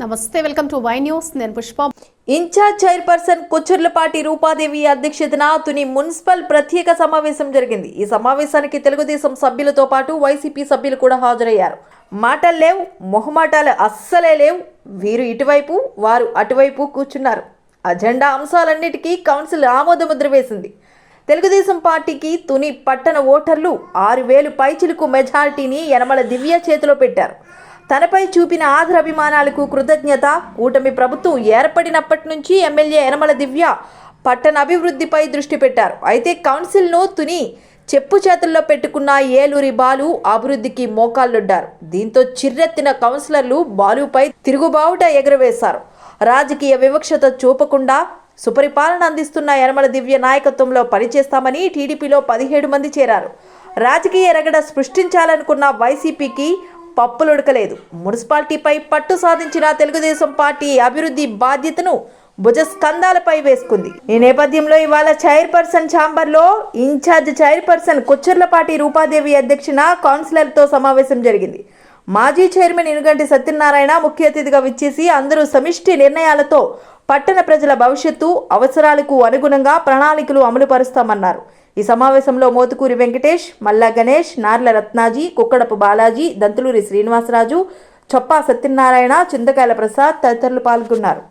నమస్తే welcome to why news. నేను Pushpa. Incharge chairperson Kochcharlapati Rupadevi అధ్యక్షతన తుని మున్సిపల్ ప్రత్యేక సమావేశం జరిగింది. ఈ సమావేశానికి తెలుగుదేశం సభ్యులతో పాటు వైసీపీ సభ్యులు కూడా హాజరయ్యారు. మాటలు లేవు మొహమాటాలు అస్సలే లేవు. వీరు ఇటువైపు వారు అటువైపు కూర్చున్నారు. అజెండా అంశాలన్నిటికీ కౌన్సిల్ ఆమోదముద్ర వేసింది తెలుగుదేశం పార్టీకి తుని పట్టణ ఓటర్లు ఆరు వేలు పైచిలుకు మెజారిటీని యనమల దివ్య చేతిలో పెట్టారు. తనపై చూపిన ఆదరాభిమానాలకు కృతజ్ఞత. కూటమి ప్రభుత్వం ఏర్పడినప్పటి నుంచి ఎమ్మెల్యే యనమల దివ్య పట్టణ అభివృద్ధిపై దృష్టి పెట్టారు. అయితే కౌన్సిల్ను తుని చెప్పు చేతుల్లో పెట్టుకున్న ఏలూరి బాలు అభివృద్ధికి మోకాళ్ళొడ్డారు దీంతో చిర్రెత్తిన కౌన్సిలర్లు బాలుపై తిరుగుబావుట ఎగురవేశారు. రాజకీయ వివక్షత చూపకుండా సుపరిపాలన అందిస్తున్న యనమల దివ్య నాయకత్వంలో పనిచేస్తామని టీడీపీలో పదిహేడు మంది చేరారు. రాజకీయ రగడ సృష్టించాలనుకున్న వైసీపీకి పప్పులుడకలేదు. మున్సిపాలిటీపై పట్టు సాధించిన తెలుగుదేశం పార్టీ అభివృద్ధి బాధ్యతను భుజస్కంధాలపై వేసుకుంది. ఈ నేపథ్యంలో ఇవాళ చైర్పర్సన్ ఛాంబర్లో ఇన్ఛార్జ్ చైర్పర్సన్ కుచ్చర్లపాటి రూపాదేవి అధ్యక్షున కౌన్సిలర్తో సమావేశం జరిగింది. మాజీ చైర్మన్ ఇనుగంటి సత్యనారాయణ ముఖ్య అతిథిగా విచ్చేసి అందరూ సమిష్టి నిర్ణయాలతో పట్టణ ప్రజల భవిష్యత్తు అవసరాలకు అనుగుణంగా ప్రణాళికలు అమలు పరుస్తామన్నారు ఈ సమావేశంలో మోతుకూరి వెంకటేష్ మల్లా గణేష్ నార్ల రత్నాజీ కుక్కడపు బాలాజీ దంతులూరి శ్రీనివాసరాజు చొప్పా సత్యనారాయణ చింతకాయల ప్రసాద్ తదితరులు పాల్గొన్నారు.